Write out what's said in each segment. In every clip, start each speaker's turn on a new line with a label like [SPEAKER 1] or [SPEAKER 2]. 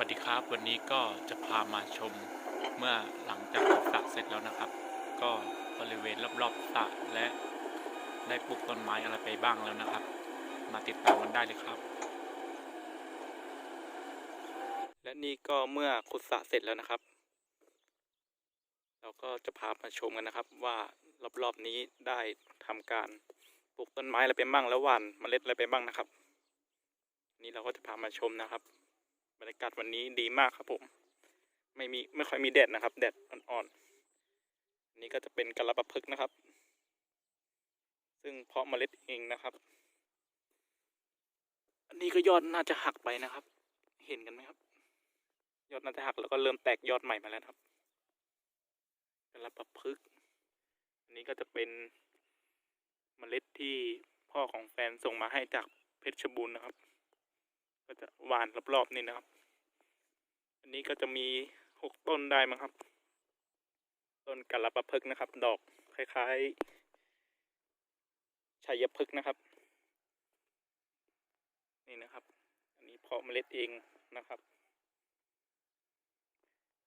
[SPEAKER 1] วัสดีครับ วันนี้ก็จะพามาชมเมื่อหลังจากขุดสระเสร็จแล้วนะครับ ก็บริเวณรอบๆสระและได้ปลูกต้นไม้อะไรไปบ้างแล้วนะครับ มาติดตามกันได้เลยครับ และนี่ก็เมื่อขุดสระเสร็จแล้วนะครับ เราก็จะพามาชมกันนะครับว่ารอบๆนี้ได้ทำการปลูกต้นไม้อะไรไปบ้างแล้วหว่านเมล็ดอะไรไปบ้างนะครับ นี่เราก็จะพามาชมนะครับ บรรยากาศวันนี้ดีมากครับผม ไม่มีไม่ค่อยมีแดดนะครับ แดดอ่อนๆอันนี้ก็จะเป็นกระปะพึกษ์นะครับ ซึ่งเพาะเมล็ดเองนะครับ อันนี้ก็ยอดน่าจะหักไปนะครับ เห็นกันไหมครับ ยอดน่าจะหักแล้วก็เริ่มแตกยอดใหม่มาแล้วครับกระปะพึกษ์อันนี้ก็จะเป็นเมล็ดที่พ่อของแฟนส่งมาให้จากเพชรบูรณ์นะครับ ก็จะหวานรอบๆนี่นะครับ อันนี้ก็จะมีหกต้นได้มั้งครับ ต้นกะละปะพึกนะครับ ดอกคล้ายๆชัยพฤกษ์นะครับ นี่นะครับ อันนี้เพาะเมล็ดเองนะครับ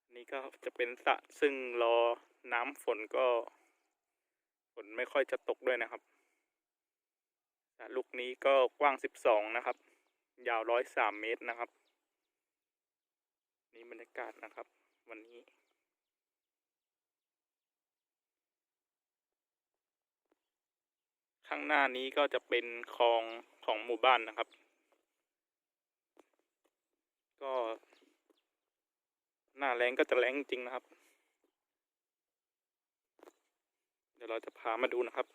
[SPEAKER 1] อันนี้ก็จะเป็นสระซึ่งรอน้ำฝนก็ ฝนไม่ค่อยจะตกด้วยนะครับ ลูกนี้ก็กว้างสิบสองนะครับ ยาวร้อยสามเมตรนะครับ นี่บรรยากาศนะครับ วันนี้ ข้างหน้านี้ก็จะเป็นคลองของหมู่บ้านนะครับ ก็หน้าแรงก็จะแรงจริงนะครับ เดี๋ยวเราจะพามาดูนะครับ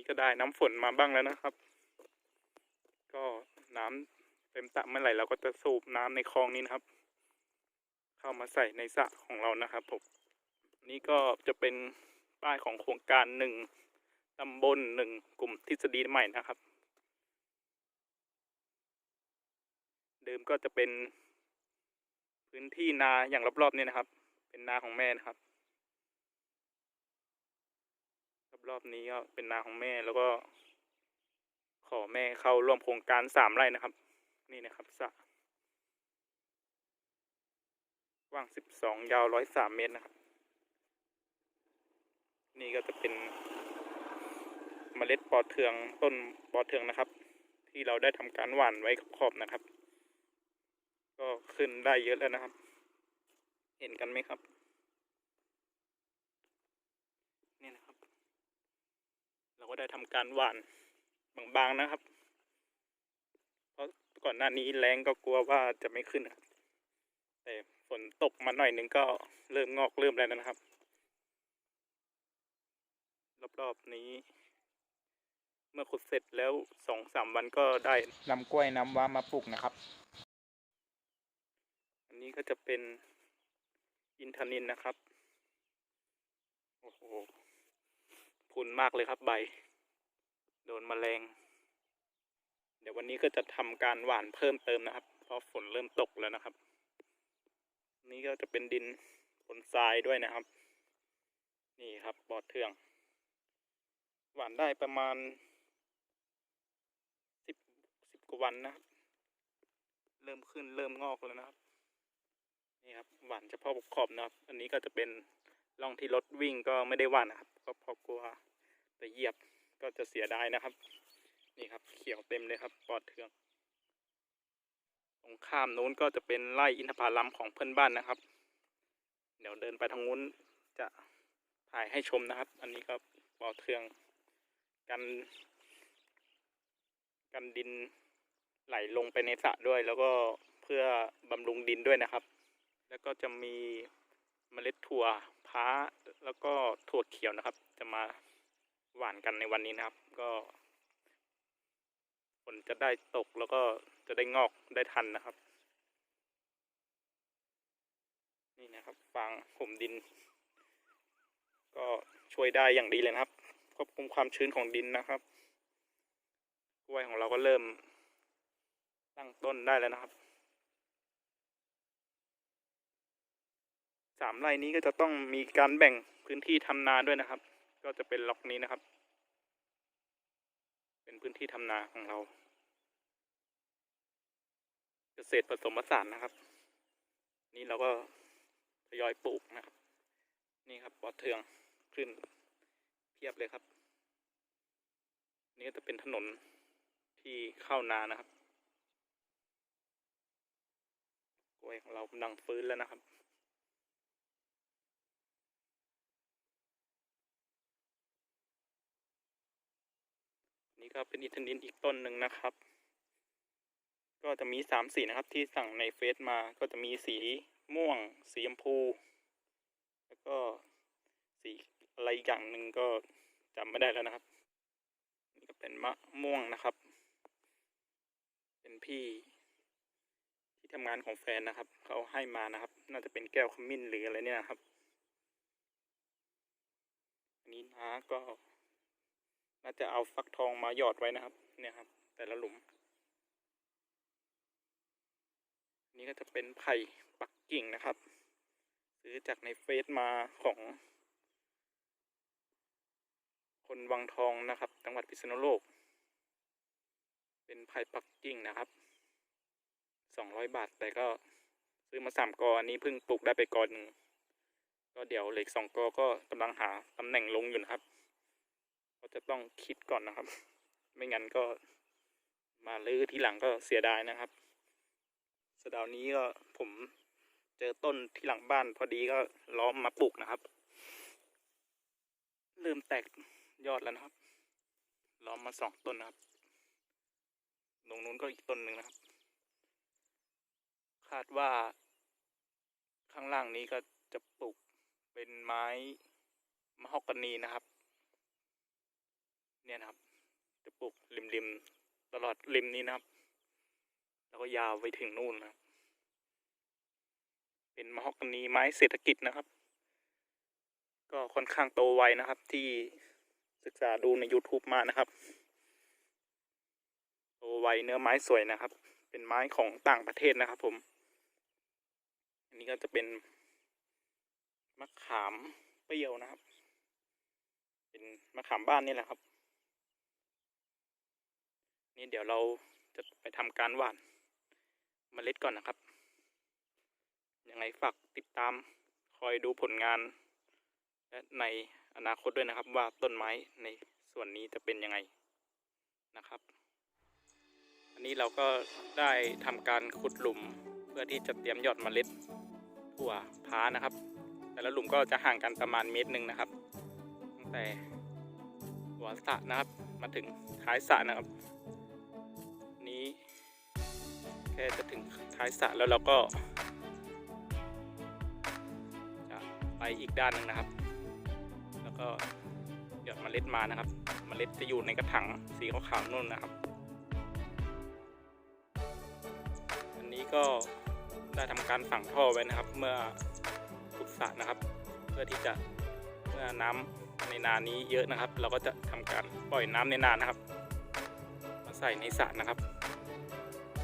[SPEAKER 1] นี้ก็ได้น้ำฝนมาบ้างแล้วนะครับ ก็น้ำเต็มสระเมื่อไหร่เราก็จะสูบน้ำในคลองนี้นะครับ เข้ามาใส่ในสระของเรานะครับผมนี่ก็จะเป็นป้ายของโครงการหนึ่งตำบลหนึ่งกลุ่มทฤษฎีใหม่นะครับ เดิมก็จะเป็นพื้นที่นาอย่างรอบๆนี่นะครับ เป็นนาของแม่นะครับ รอบนี้ก็เป็นนาของแม่แล้วก็ ขอแม่เข้าร่วมโครงการสามไร่นะครับ นี่นะครับสระกว้างสิบสองยาวร้อยสามเมตรนะครับ นี่ก็จะเป็นเมล็ดปอเทืองต้นปอเทืองนะครับ ที่เราได้ทำการหว่านไว้ขอบนะครับ ก็ขึ้นได้เยอะแล้วนะครับ เห็นกันไหมครับ นี่นะครับ เรา ก็ได้ทำการหว่านบางๆนะครับ เพราะก่อนหน้านี้แรงก็กลัวว่าจะไม่ขึ้นนะครับแต่ฝนตกมาหน่อยหนึ่งก็เริ่มงอกเริ่มแล้วนะครับ รอบๆนี้ เมื่อขุดเสร็จแล้วสองสามวันก็ได้นำกล้วยน้ำว้ามาปลูกนะครับ อันนี้ก็จะเป็นอินทนินนะครับ โอ้โห พุนมากเลยครับใบ โดนแมลง เดี๋ยววันนี้ก็จะทำการหว่านเพิ่มเติมนะครับ เพราะฝนเริ่มตกแล้วนะครับ นี่ก็จะเป็นดินบนทรายด้วยนะครับ นี่ครับปอดเทือง หว่านได้ประมาณสิบสิบกว่าวันนะเริ่มขึ้นเริ่มงอกแล้วนะครับ นี่ครับหว่านเฉพาะขอบนะครับ อันนี้ก็จะเป็นร่องที่รถวิ่งก็ไม่ได้หว่านนะครับก็พราะกลัวไปเหยียบก็จะเสียดายนะครับ นี่ครับเขียวเต็มเลยครับปอดเทือง ตรงข้ามนู้นก็จะเป็นไร่อินทผลัมของเพื่อนบ้านนะครับ เดี๋ยวเดินไปทางนู้นจะถ่ายให้ชมนะครับ อันนี้ก็ปอดเทืองกันกันดินไหลลงไปในสระด้วย แล้วก็เพื่อบำรุงดินด้วยนะครับ แล้วก็จะมีเมล็ดถั่ว พ้าแล้วก็ถั่วเขียวนะครับ จะมาหว่านกันในวันนี้นะครับ ก็ฝนจะได้ตกแล้วก็จะได้งอกได้ทันนะครับ นี่นะครับฟางห่มดิน ก็ช่วยได้อย่างดีเลยนะครับควบคุมความชื้นของดินนะครับกล้วยของเราก็เริ่มตั้งต้นได้แล้วนะครับ สามไร่นี้ก็จะต้องมีการแบ่งพื้นที่ทำนาด้วยนะครับ ก็จะเป็นล็อกนี้นะครับ เป็นพื้นที่ทำนาของเรา เกษตรผสมผสานนะครับ นี่เราก็ทยอยปลูกนะครับ นี่ครับปอเทืองขึ้นเพียบเลยครับ นี่ก็จะเป็นถนนที่เข้านานะครับกล้วยของเรากำลังฟื้นแล้วนะครับ นี่ก็เป็นอินทนินอีกต้นหนึ่งนะครับ ก็จะมีสามสีนะครับที่สั่งในเฟซมาก็จะมีสีม่วง สีชมพู แล้วก็สีอะไรอย่างหนึ่งก็จำไม่ได้แล้วนะครับ นี่ก็เป็นมะม่วงนะครับ เป็นพี่ที่ทำงานของแฟนนะครับ เขาให้มานะครับ น่าจะเป็นแก้วขมิ้นหรืออะไรเนี่ยนะครับ อันนี้นะก็ น่าจะเอาฟักทองมาหยอดไว้นะครับ เนี่ยครับ แต่ละหลุม นี่ก็จะเป็นไผ่ปักกิ่งนะครับ ซื้อจากในเฟซมาของ คนวังทองนะครับ จังหวัดพิษณุโลก เป็นไผ่ปักกิ่งนะครับสองร้อยบาท แต่ก็ซื้อมาสามกออันนี้เพิ่งปลูกได้ไปกอหนึ่งก็เดี๋ยวเหล็กสองกอก็กำลังหาตำแหน่งลงอยู่นะครับ ก็จะต้องคิดก่อนนะครับ ไม่งั้นก็มาลื้อทีหลังก็เสียดายนะครับสะดาวนี้ก็ผมเจอต้นที่หลังบ้านพอดีก็ล้อมมาปลูกนะครับ เริ่มแตกยอดแล้วนะครับ ล้อมมาสองต้นนะครับตรงนู้นก็อีกต้นหนึ่งนะครับ คาดว่า ข้างล่างนี้ก็จะปลูกเป็นไม้มะฮอกกานีนะครับ เนี่ยนะครับ จะปลูกริมๆตลอดริมนี้นะครับ แล้วก็ยาวไปถึงนู่นนะครับ เป็นมะฮอกกานีไม้เศรษฐกิจนะครับ ก็ค่อนข้างโตไวนะครับ ที่ศึกษาดูใน YouTube มานะครับ โตไวเนื้อไม้สวยนะครับ เป็นไม้ของต่างประเทศนะครับ ผม อันนี้ก็จะเป็นมะขามเปรี้ยวนะครับ เป็นมะขามบ้านนี่แหละครับ นี่เดี๋ยวเราจะไปทำการหว่านเมล็ดก่อนนะครับ ยังไงฝากติดตามคอยดูผลงาน และในอนาคตด้วยนะครับ ว่าต้นไม้ในส่วนนี้จะเป็นยังไงนะครับ อันนี้เราก็ได้ทำการขุดหลุมเพื่อที่จะเตรียมหยอดเมล็ดถั่วพานะครับ แต่ละหลุมก็จะห่างกันประมาณเมตรหนึ่งนะครับ ตั้งแต่หัวสระนะครับ มาถึงท้ายสระนะครับ ค่จะถึงท้ายสระแล้วเราก็จะไปอีกด้านหนึ่งนะครับ แล้วก็หยอดเมล็ดมานะครับเมล็ดจะอยู่ในกระถางสีขาวๆนู่นนะครับ อันนี้ก็ได้ทำการฝังท่อไว้นะครับ เมื่อขุดสระนะครับ เพื่อที่จะเมื่อน้ำในนานี้เยอะนะครับ เราก็จะทำการปล่อยน้ำในนานะครับ มาใส่ในสระนะครับ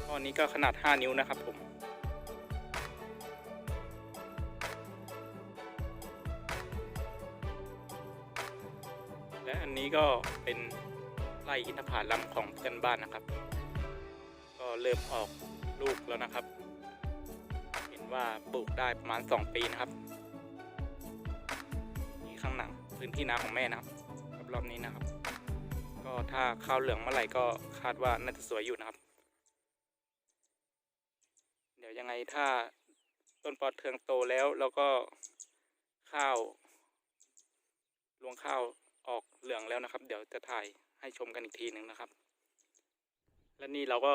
[SPEAKER 1] ท่อนี้ก็ขนาด 5 นิ้วนะครับผมและอันนี้ก็เป็นไร่อินทผลัมของเพื่อนบ้านนะครับ ก็เริ่มออกลูกแล้วนะครับ เห็นว่าปลูกได้ประมาณ 2 ปีนะครับนี่ข้างหลังพื้นที่นาของแม่นะครับรอบนี้นะครับ ก็ถ้าข้าวเหลืองเมื่อไหร่ก็คาดว่าน่าจะสวยอยู่นะครับ ดี๋ยวยังไงถ้าต้นปอเทืองโตแล้วแล้วก็ข้าวรวงข้าวออกเหลืองแล้วนะครับ เดี๋ยวจะถ่ายให้ชมกันอีกทีหนึ่งนะครับ และนี่เราก็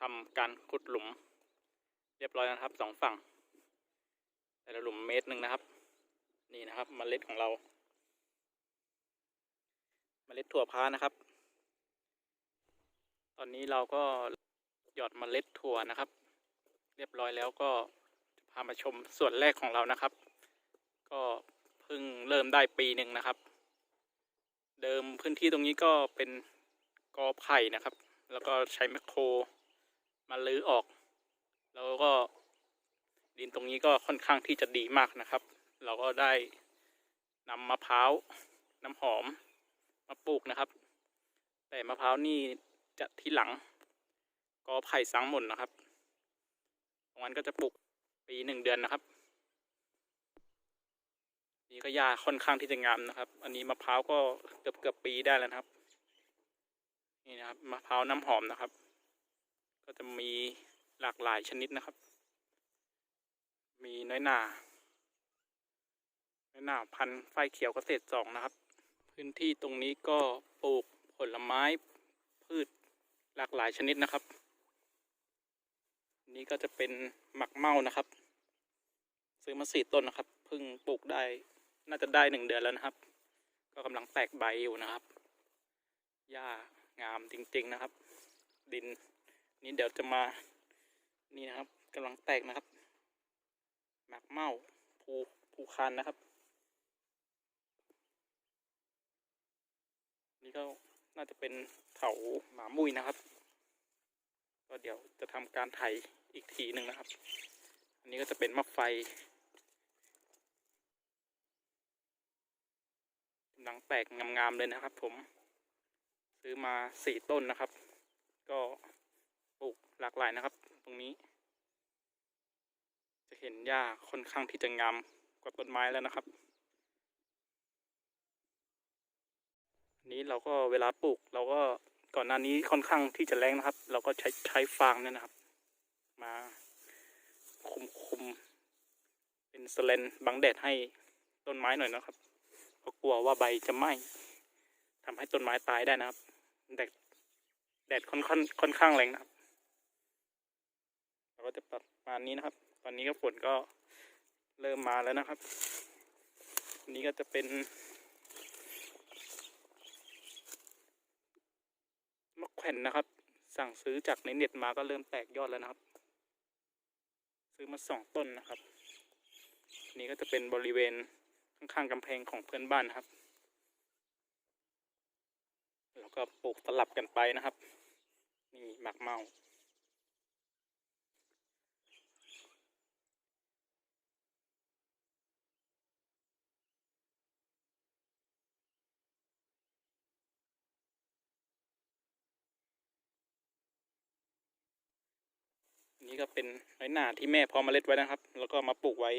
[SPEAKER 1] ทำการขุดหลุม เรียบร้อยนะครับสองฝั่ง แต่ละหลุมเมตรหนึ่งนะครับ นี่นะครับมเมล็ดของเราเมล็ดถั่วพานะครับ ตอนนี้เราก็หยอดเมล็ดถั่วนะครับ เรียบร้อยแล้วก็จะพามาชมส่วนแรกของเรานะครับ ก็เพิ่งเริ่มได้ปีหนึ่งนะครับ เดิมพื้นที่ตรงนี้ก็เป็นกอไผ่นะครับ แล้วก็ใช้แมคโครมาลื้อออก แล้วก็ดินตรงนี้ก็ค่อนข้างที่จะดีมากนะครับ เราก็ได้นำมะพร้าวน้ำหอมมาปลูกนะครับ แต่มะพร้าวนี่จะทีหลังกอไผ่สังหม่นนะครับ ตรงนั้นก็จะปลูกปีหนึ่งเดือนนะครับ นี่ก็หญ้าค่อนข้างที่จะงามนะครับ อันนี้มะพร้าวก็เกือบเกือบปีได้แล้วนะครับ นี่นะครับมะพร้าวน้ำหอมนะครับ ก็จะมีหลากหลายชนิดนะครับ มีน้อยหนาน้อยหนาพันธุ์ไฟเขียวเกษตรสองนะครับ พื้นที่ตรงนี้ก็ปลูกผลไม้พืชหลากหลายชนิดนะครับ นี่ก็จะเป็นหมักเมานะครับ ซื้อมาสี่ต้นนะครับเพิ่งปลูกได้ น่าจะได้หนึ่งเดือนแล้วนะครับ ก็กำลังแตกใบอยู่นะครับหญ้างามจริง ๆนะครับ ดิน นี่เดี๋ยวจะมานี่นะครับกำลังแตกนะครับ หมักเมาภูภูคานนะครับ นี่ก็น่าจะเป็นเถาหมามุ้ยนะครับ ก็เดี๋ยวจะทำการไถ อีกทีหนึ่งนะครับ อันนี้ก็จะเป็นมะไฟกำลังแตกงามๆเลยนะครับ ผม ซื้อมาสี่ต้นนะครับ ก็ปลูกหลากหลายนะครับ ตรงนี้ จะเห็นหญ้าค่อนข้างที่จะงามกว่าต้นไม้แล้วนะครับอันนี้เราก็เวลาปลูกเราก็ก่อนหน้านี้ค่อนข้างที่จะแรงนะครับ เราก็ใช้ใช้ฟางเนี่ยนะครับ มาคุมคุมเป็นสแลนบังแดดให้ต้นไม้หน่อยนะครับเพราะกลัวว่าใบจะไหม้ทำให้ต้นไม้ตายได้นะครับ แดดแดดค่อนข้างค่อนข้างแรงนะครับเราก็จะประมาณนี้นะครับ ตอนนี้ก็ฝนก็เริ่มมาแล้วนะครับอันนี้ก็จะเป็นมะแขวนนะครับ สั่งซื้อจากในเน็ตมาก็เริ่มแตกยอดแล้วนะครับ ซื้อมาสองต้นนะครับ นี่ก็จะเป็นบริเวณข้างๆกำแพงของเพื่อนบ้านนครับ แล้วก็ปลูกสลับกันไปนะครับ นี่หมักเมา นนี้ก็เป็นน้อยหนาที่แม่พอเมล็ดไว้นะครับ แล้วก็มาปลูกไว้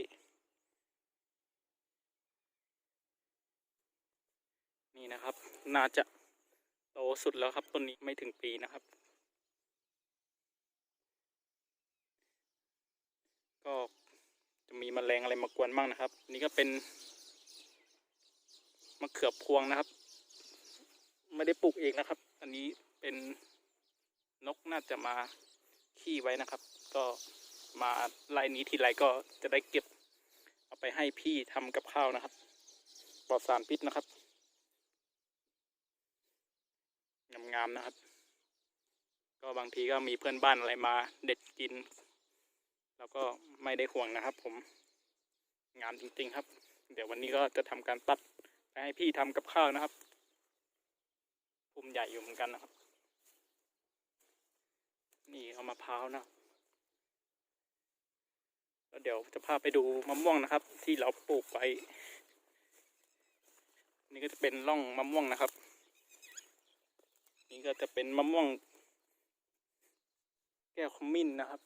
[SPEAKER 1] นี่นะครับ น่าจะโตสุดแล้วครับต้นนี้ไม่ถึงปีนะครับ ก็จะมีแมลงอะไรมากวนบ้างนะครับ นี่ก็เป็นมะเขือพวงนะครับ ไม่ได้ปลูกเองนะครับ อันนี้เป็นนกน่าจะมาขี้ไว้นะครับ ก็มาไล่นี้ทีไรก็จะได้เก็บเอาไปให้พี่ทำกับข้าวนะครับปลอดสารพิษนะครับงามๆนะครับ ก็บางทีก็มีเพื่อนบ้านอะไรมาเด็ดกิน แล้วก็ไม่ได้ห่วงนะครับ ผมงามจริงๆครับ เดี๋ยววันนี้ก็จะทำการตัดไปให้พี่ทำกับข้าวนะครับภูมิใหญ่อยู่เหมือนกันนะครับ นี่เอามะพร้าวนะ เดี๋ยวจะพาไปดูมะม่วงนะครับ ที่เราปลูกไว้นี่ก็จะเป็นร่องมะม่วงนะครับ นี่ก็จะเป็นมะม่วง แก้วขมิ้นนะครับ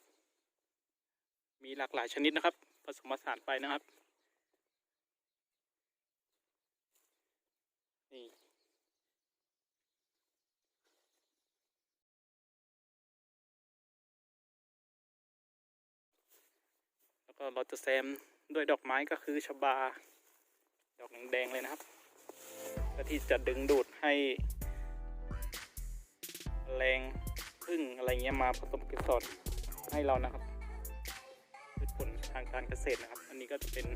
[SPEAKER 1] มีหลากหลายชนิดนะครับ ผสมผสานไปนะครับ นี่ แล้วก็เราจะแซมด้วยดอกไม้ก็คือชบา ดอกแดงๆเลยนะครับเพื่อที่จะดึงดูดให้ แรงพึ่งอะไรเงี้ยมาผสมเกสรให้เรานะครับพืชผลทางการเกษตรนะครับ อันนี้ก็จะเป็น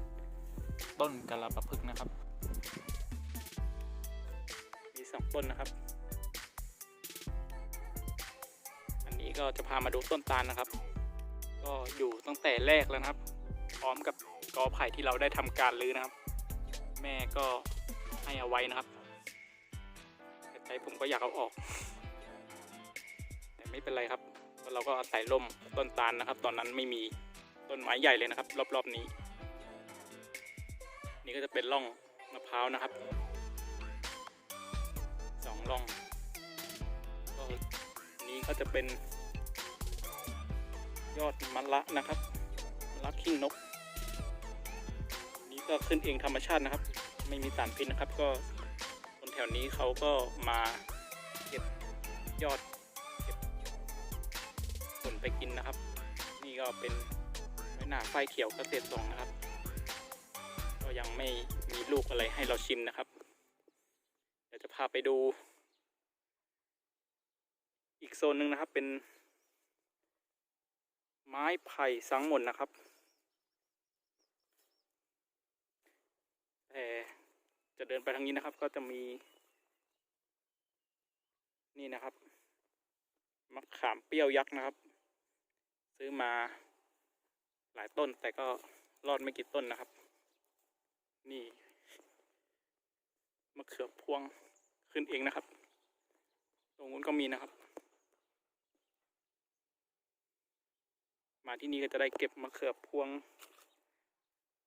[SPEAKER 1] ต้นกะลาปะพึกนะครับ มีสองต้นนะครับ อันนี้ก็จะพามาดูต้นตาลนะครับ ก็อยู่ตั้งแต่แรกแล้วนะครับ พร้อมกับกอไผ่ที่เราได้ทำการรื้อนะครับ แม่ก็ให้เอาไว้นะครับแต่ใจผมก็อยากเอาออก แต่ไม่เป็นไรครับเราะเราก็อาศัยร่มต้นตาลนะครับ ตอนนั้นไม่มีต้นไม้ใหญ่เลยนะครับ รอบๆนี้ นี่ก็จะเป็นร่องมะพร้าวนะครับสองร่องก็นี้ก็จะเป็น ยอดมะละนะครับมะละขิงนก นี้ก็ขึ้นเองธรรมชาตินะครับ ไม่มีสารพิษนะครับ ก็คนแถวนี้เขาก็มาเก็บยอดเก็บผลไปกินนะครับ นี่ก็เป็นไม่น่าไฟเขียวเกษตรสองนะครับ ก็ยังไม่มีลูกอะไรให้เราชิมนะครับ เดี๋ยวจะพาไปดู อีกโซนหนึ่งนะครับเป็น ไม้ไผ่สังหมนนะครับแต่จะเดินไปทางนี้นะครับ ก็จะมี นี่นะครับมะขามเปรี้ยวยักษ์นะครับ ซื้อมาหลายต้นแต่ก็รอดไม่กี่ต้นนะครับ นี่มะเขือพวงขึ้นเองนะครับ ตรงนู้นก็มีนะครับ มาที่นี่ก็จะได้เก็บมะเขือพวง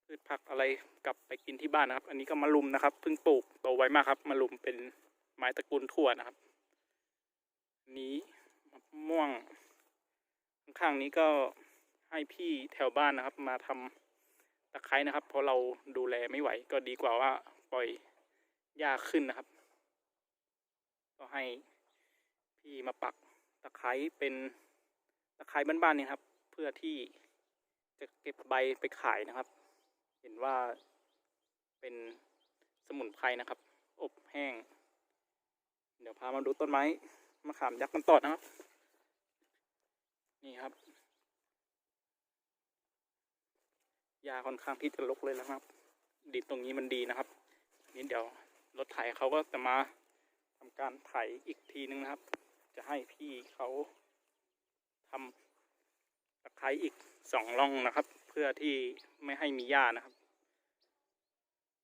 [SPEAKER 1] พืชผักอะไรกลับไปกินที่บ้านนะครับ อันนี้ก็มะลุมนะครับเพิ่งปลูกโตไวมากครับมะลุมเป็นไม้ตระกูลถั่วนะครับ นี้มะม่วง ข้างๆนี้ก็ให้พี่แถวบ้านนะครับ มาทำตะไคร้นะครับ เพราะเราดูแลไม่ไหวก็ดีกว่าว่าปล่อยหญ้าขึ้นนะครับ ก็ให้พี่มาปักตะไคร้เป็นตะไคร้บ้านๆเนี่ยครับ เพื่อที่จะเก็บใบไปขายนะครับ เห็นว่าเป็นสมุนไพรนะครับ อบแห้ง เดี๋ยวพามาดูต้นไม้มะขามยักษ์กันต่อนะครับ นี่ครับยาค่อนข้างที่จะรกเลยนะครับ ดินตรงนี้มันดีนะครับ นี่เดี๋ยวรถไถเขาก็จะมาทำการไถอีกทีนึงนะครับ จะให้พี่เขาทำ ตะไคร้อีกสองร่องนะครับ เพื่อที่ไม่ให้มีหญ้านะครับ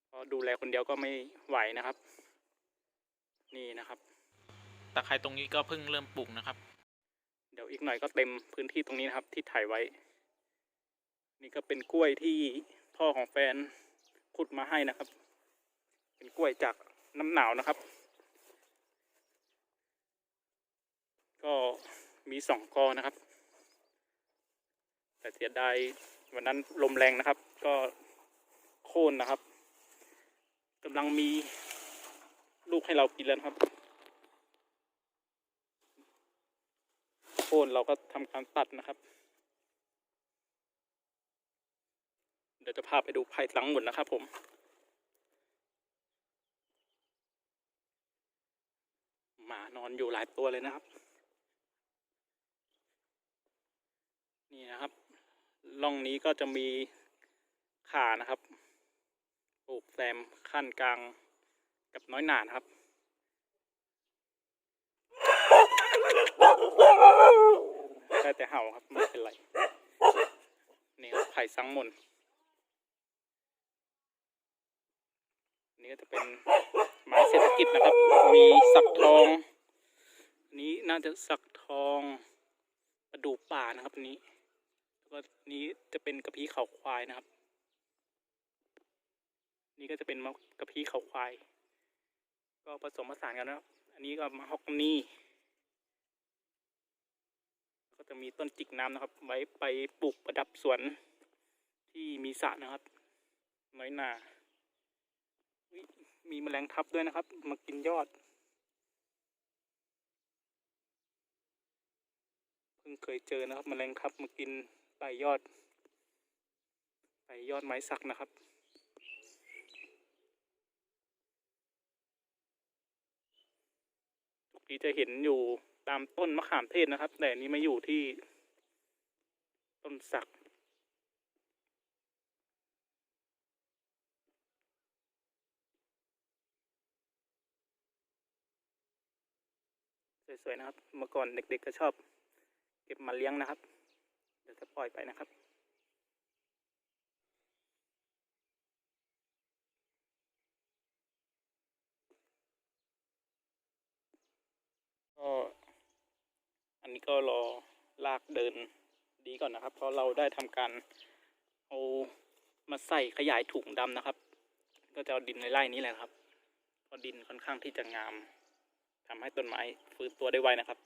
[SPEAKER 1] เพราะดูแลคนเดียวก็ไม่ไหวนะครับ นี่นะครับตะไคร้ตรงนี้ก็เพิ่งเริ่มปลูกนะครับ เดี๋ยวอีกหน่อยก็เต็มพื้นที่ตรงนี้นะครับ ที่ถ่ายไว้ นี่ก็เป็นกล้วยที่พ่อของแฟนขุดมาให้นะครับ เป็นกล้วยจากน้ำหนาวนะครับ ก็มีสองกอนะครับ แต่เสียดายวันนั้นลมแรงนะครับ ก็โค่นนะครับกำลังมีลูกให้เรากินแล้วครับ โค่นเราก็ทำการตัดนะครับ เดี๋ยวจะพาไปดูไผ่หลังหมดนะครับผมหมานอนอยู่หลายตัวเลยนะครับ นี่นะครับ ร่องนี้ก็จะมีขานะครับปลูกแซมขั้นกลางกับน้อยหนานะครับได้แต่เห่าครับไม่เป็นไรนี่ครับไผ่สังมนนี่ก็จะเป็นไม้เศรษฐกิจนะครับ มีสักทอง นี้น่าจะสักทอง ประดูป่านะครับนี้ แล้วก็นี้จะเป็นกระพี้เขาควายนะครับ นี่ก็จะเป็นมะกระพี้เขาควาย ก็ผสมผสานกันนะครับ อันนี้ก็มะฮอกกานีก็จะมีต้นจิกน้ำนะครับ ไว้ไปปลูกประดับสวนที่มีสระนะครับ น้อยหนามีแมลงทับด้วยนะครับ มากินยอด เพิ่งเคยเจอนะครับ แมลงทับมากิน ใบยอดใบยอดไม้สักนะครับ ทุกทีจะเห็นอยู่ตามต้นมะขามเทศนะครับ แต่อันนี้มาอยู่ที่ต้นสักสวยๆนะครับ เมื่อก่อนเด็กๆก็ชอบ เก็บมาเลี้ยงนะครับ ดี๋ยวจะปล่อยไปนะครับ ก็อันนี้ก็รอลากเดินดีก่อนนะครับ เพราะเราได้ทำการเอามาใส่ขยายถุงดำนะครับ ก็จะเอาดินในไร่นี้แหละครับเพราะดินค่อนข้างที่จะงามทำให้ต้นไม้ฟื้นตัวได้ไวนะครับ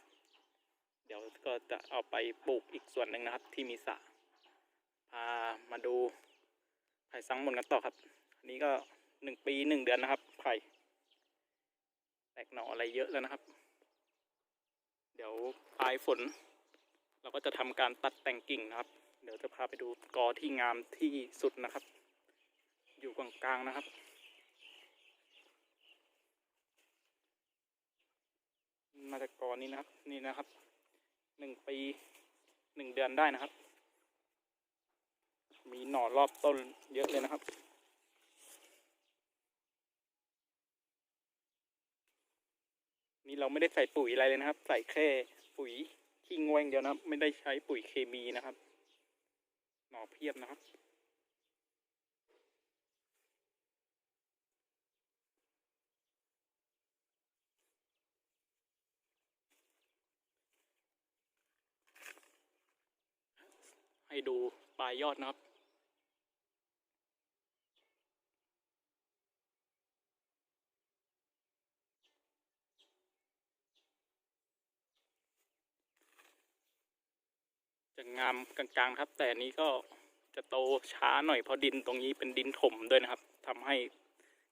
[SPEAKER 1] ดี๋ยวก็จะเอาไปปลูกอีกส่วนหนึ่งนะครับ ที่มีสระพามาดูไผ่สังมนกันต่อครับ อันนี้ก็หนึ่งปีหนึ่งเดือนนะครับไผ่แตกหน่ออะไรเยอะแล้วนะครับ เดี๋ยวปลายฝน เราก็จะทำการตัดแต่งกิ่งนะครับ เดี๋ยวจะพาไปดูกอที่งามที่สุดนะครับ อยู่กลางๆนะครับมาจากกอนี้นะครับ นี่นะครับ หนึ่งปีหนึ่งเดือนได้นะครับ มีหน่อรอบต้นเยอะเลยนะครับนี่เราไม่ได้ใส่ปุ๋ยอะไรเลยนะครับ ใส่แค่ปุ๋ยขี้งวงเดียวนะครับ ไม่ได้ใช้ปุ๋ยเคมีนะครับ หน่อเพียบนะครับ ให้ดูปลายยอดนะครับ จะงามกลางๆครับ แต่นนี้ก็จะโตช้าหน่อยเพราะดินตรงนี้เป็นดินถมด้วยนะครับทำให้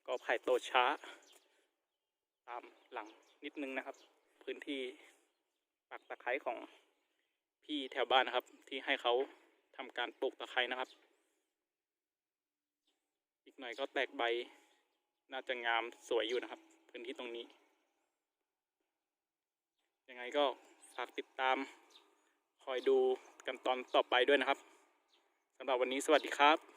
[SPEAKER 1] กอไผ่โตช้า ตามหลังนิดนึงนะครับ พื้นที่ปักตะไคร้ของพี่แถวบ้านนะครับ ที่ให้เขา ทำการปลูกตะไคร้นะครับ อีกหน่อยก็แตกใบ น่าจะงามสวยอยู่นะครับ พื้นที่ตรงนี้ ยังไงก็ฝากติดตาม คอยดูกันตอนต่อไปด้วยนะครับสำหรับวันนี้สวัสดีครับ